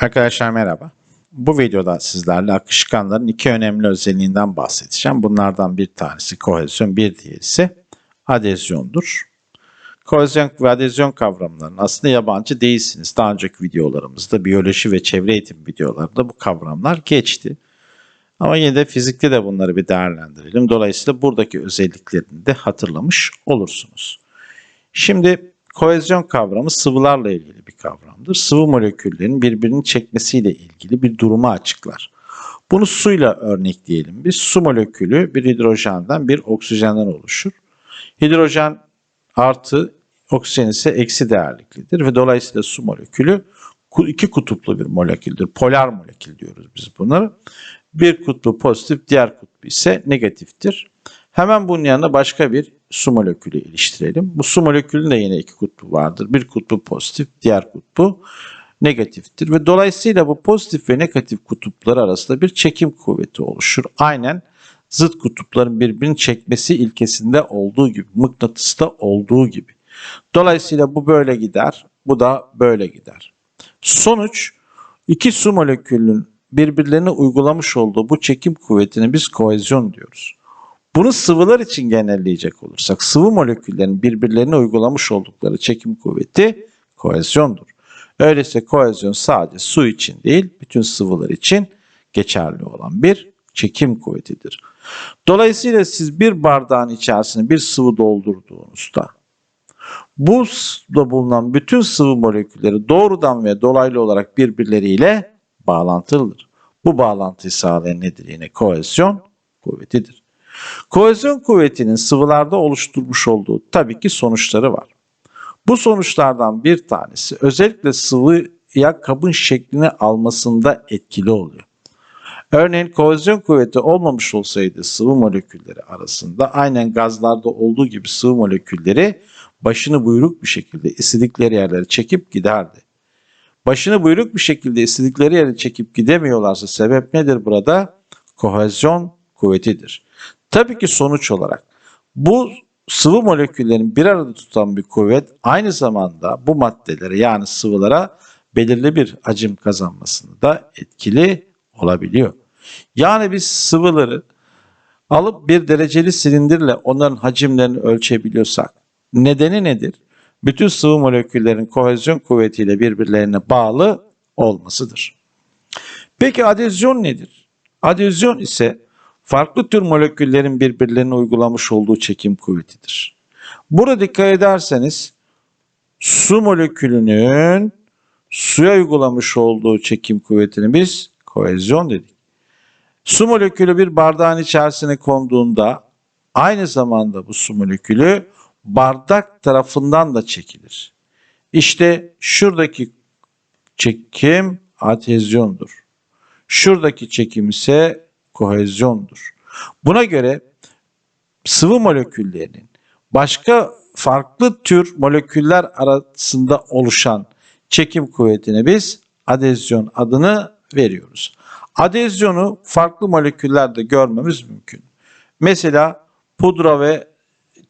Arkadaşlar merhaba. Bu videoda sizlerle akışkanların iki önemli özelliğinden bahsedeceğim. Bunlardan bir tanesi kohezyon, bir diğeri ise adezyondur. Kohezyon ve adezyon kavramlarının aslında yabancı değilsiniz. Daha önceki videolarımızda biyoloji ve çevre eğitim videolarında bu kavramlar geçti. Ama yine de fizikte de bunları bir değerlendirelim. Dolayısıyla buradaki özelliklerini de hatırlamış olursunuz. Şimdi kohezyon kavramı sıvılarla ilgili bir kavramdır. Sıvı moleküllerin birbirini çekmesiyle ilgili bir durumu açıklar. Bunu suyla örnekleyelim. Biz su molekülü bir hidrojenden bir oksijenden oluşur. Hidrojen artı oksijen ise eksi değerliklidir ve dolayısıyla su molekülü iki kutuplu bir moleküldür. Polar molekül diyoruz biz bunları. Bir kutbu pozitif, diğer kutbu ise negatiftir. Hemen bunun yanına başka bir su molekülü iliştirelim. Bu su molekülünün de yine iki kutbu vardır. Bir kutbu pozitif, diğer kutbu negatiftir. Ve dolayısıyla bu pozitif ve negatif kutuplar arasında bir çekim kuvveti oluşur. Aynen zıt kutupların birbirini çekmesi ilkesinde olduğu gibi, mıknatısta olduğu gibi. Dolayısıyla bu böyle gider, bu da böyle gider. Sonuç iki su molekülünün birbirlerine uygulamış olduğu bu çekim kuvvetine biz kohezyon diyoruz. Bunu sıvılar için genelleyecek olursak sıvı moleküllerin birbirlerine uygulamış oldukları çekim kuvveti kohezyondur. Öyleyse kohezyon sadece su için değil bütün sıvılar için geçerli olan bir çekim kuvvetidir. Dolayısıyla siz bir bardağın içerisine bir sıvı doldurduğunuzda bu da bulunan bütün sıvı molekülleri doğrudan ve dolaylı olarak birbirleriyle bağlantılıdır. Bu bağlantıyı sağlayan nedir yine kohezyon kuvvetidir. Kohezyon kuvvetinin sıvılarda oluşturmuş olduğu tabii ki sonuçları var. Bu sonuçlardan bir tanesi özellikle sıvıya kabın şeklini almasında etkili oluyor. Örneğin kohezyon kuvveti olmamış olsaydı sıvı molekülleri arasında aynen gazlarda olduğu gibi sıvı molekülleri başını buyruk bir şekilde istedikleri yerlere çekip giderdi. Başını buyruk bir şekilde istedikleri yere çekip gidemiyorlarsa sebep nedir burada? Kohezyon kuvvetidir. Tabii ki sonuç olarak bu sıvı moleküllerin bir arada tutan bir kuvvet aynı zamanda bu maddelere yani sıvılara belirli bir hacim kazanmasını da etkili olabiliyor. Yani biz sıvıları alıp bir dereceli silindirle onların hacimlerini ölçebiliyorsak nedeni nedir? Bütün sıvı moleküllerin kohezyon kuvvetiyle birbirlerine bağlı olmasıdır. Peki adezyon nedir? Adezyon ise farklı tür moleküllerin birbirlerine uygulamış olduğu çekim kuvvetidir. Burada dikkat ederseniz su molekülünün suya uygulamış olduğu çekim kuvvetini biz kohezyon dedik. Su molekülü bir bardağın içerisine konduğunda aynı zamanda bu su molekülü bardak tarafından da çekilir. İşte şuradaki çekim adhezyondur. Şuradaki çekim ise kohezyondur. Buna göre sıvı moleküllerinin başka farklı tür moleküller arasında oluşan çekim kuvvetine biz adezyon adını veriyoruz. Adezyonu farklı moleküllerde görmemiz mümkün. Mesela pudra ve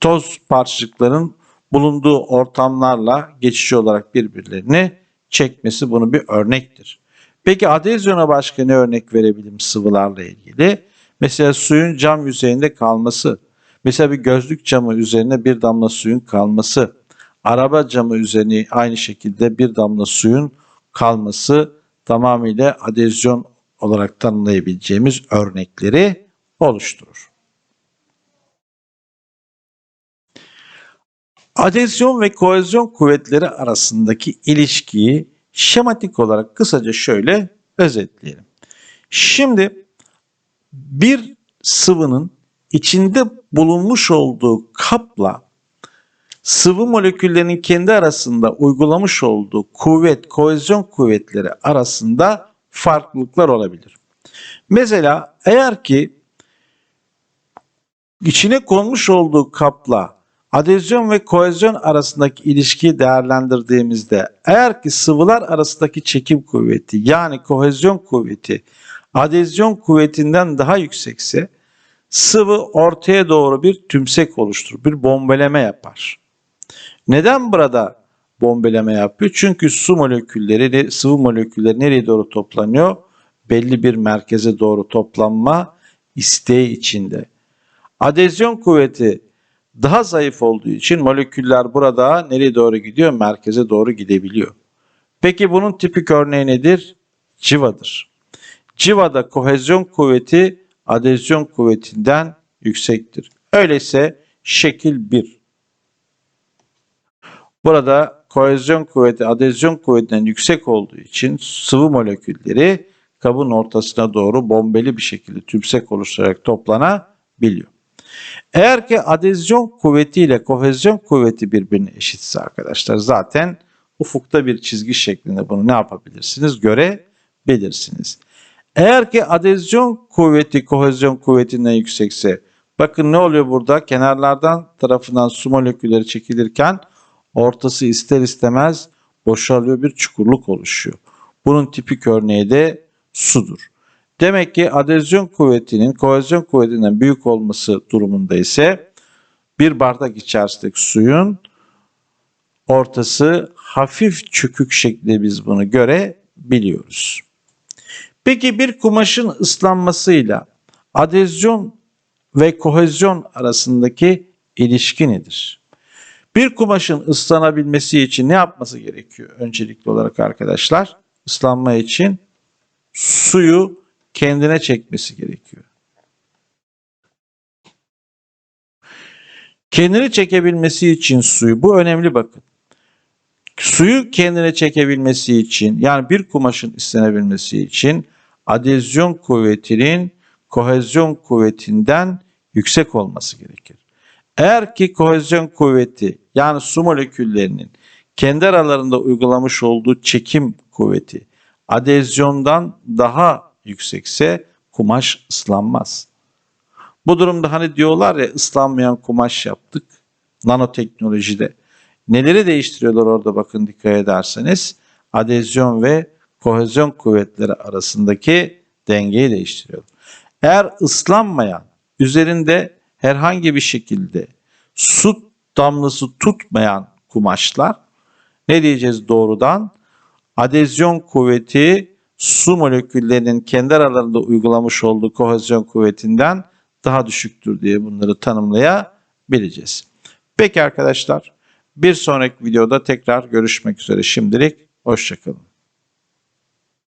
toz parçacıkların bulunduğu ortamlarla geçici olarak birbirlerini çekmesi bunu bir örnektir. Peki adezyona başka ne örnek verebilirim sıvılarla ilgili? Mesela suyun cam yüzeyinde kalması, mesela bir gözlük camı üzerine bir damla suyun kalması, araba camı üzerine aynı şekilde bir damla suyun kalması tamamıyla adezyon olarak tanımlayabileceğimiz örnekleri oluşturur. Adezyon ve kohezyon kuvvetleri arasındaki ilişkiyi şematik olarak kısaca şöyle özetleyelim. Şimdi bir sıvının içinde bulunmuş olduğu kapla sıvı moleküllerinin kendi arasında uygulamış olduğu kuvvet, kohezyon kuvvetleri arasında farklılıklar olabilir. Mesela eğer ki içine konmuş olduğu kapla adezyon ve kohezyon arasındaki ilişkiyi değerlendirdiğimizde eğer ki sıvılar arasındaki çekim kuvveti yani kohezyon kuvveti adezyon kuvvetinden daha yüksekse sıvı ortaya doğru bir tümsek oluşturur, bir bombeleme yapar. Neden burada bombeleme yapıyor. Çünkü su molekülleri, sıvı molekülleri nereye doğru toplanıyor? Belli bir merkeze doğru toplanma isteği içinde. Adezyon kuvveti daha zayıf olduğu için moleküller burada nereye doğru gidiyor? Merkeze doğru gidebiliyor. Peki bunun tipik örneği nedir? Civadır. Civada kohezyon kuvveti adezyon kuvvetinden yüksektir. Öyleyse şekil 1. Burada kohezyon kuvveti adezyon kuvvetinden yüksek olduğu için sıvı molekülleri kabın ortasına doğru bombeli bir şekilde tümsek oluşturarak toplanabiliyor. Eğer ki adezyon kuvveti ile kohezyon kuvveti birbirine eşitse arkadaşlar zaten ufukta bir çizgi şeklinde bunu ne yapabilirsiniz? Görebilirsiniz. Eğer ki adezyon kuvveti kohezyon kuvvetinden yüksekse bakın ne oluyor burada? Kenarlardan tarafından su molekülleri çekilirken ortası ister istemez boşalıyor bir çukurluk oluşuyor. Bunun tipik örneği de sudur. Demek ki adezyon kuvvetinin kohezyon kuvvetinden büyük olması durumunda ise bir bardak içerisindeki suyun ortası hafif çökük şeklinde biz bunu görebiliyoruz. Peki bir kumaşın ıslanmasıyla adezyon ve kohezyon arasındaki ilişki nedir? Bir kumaşın ıslanabilmesi için ne yapması gerekiyor öncelikli olarak arkadaşlar? Islanma için suyu kendine çekmesi gerekiyor. Kendini çekebilmesi için suyu, bu önemli bakın. Suyu kendine çekebilmesi için, yani bir kumaşın istenebilmesi için adezyon kuvvetinin kohezyon kuvvetinden yüksek olması gerekir. Eğer ki kohezyon kuvveti yani su moleküllerinin kendi aralarında uygulamış olduğu çekim kuvveti adezyondan daha yüksekse kumaş ıslanmaz. Bu durumda hani diyorlar ya ıslanmayan kumaş yaptık nanoteknolojide. Neleri değiştiriyorlar orada bakın dikkat ederseniz. Adezyon ve kohezyon kuvvetleri arasındaki dengeyi değiştiriyor. Eğer ıslanmayan, üzerinde herhangi bir şekilde su damlası tutmayan kumaşlar ne diyeceğiz doğrudan? Adezyon kuvveti su moleküllerinin kendi aralarında uygulamış olduğu kohezyon kuvvetinden daha düşüktür diye bunları tanımlayabileceğiz. Peki arkadaşlar bir sonraki videoda tekrar görüşmek üzere. Şimdilik hoşçakalın.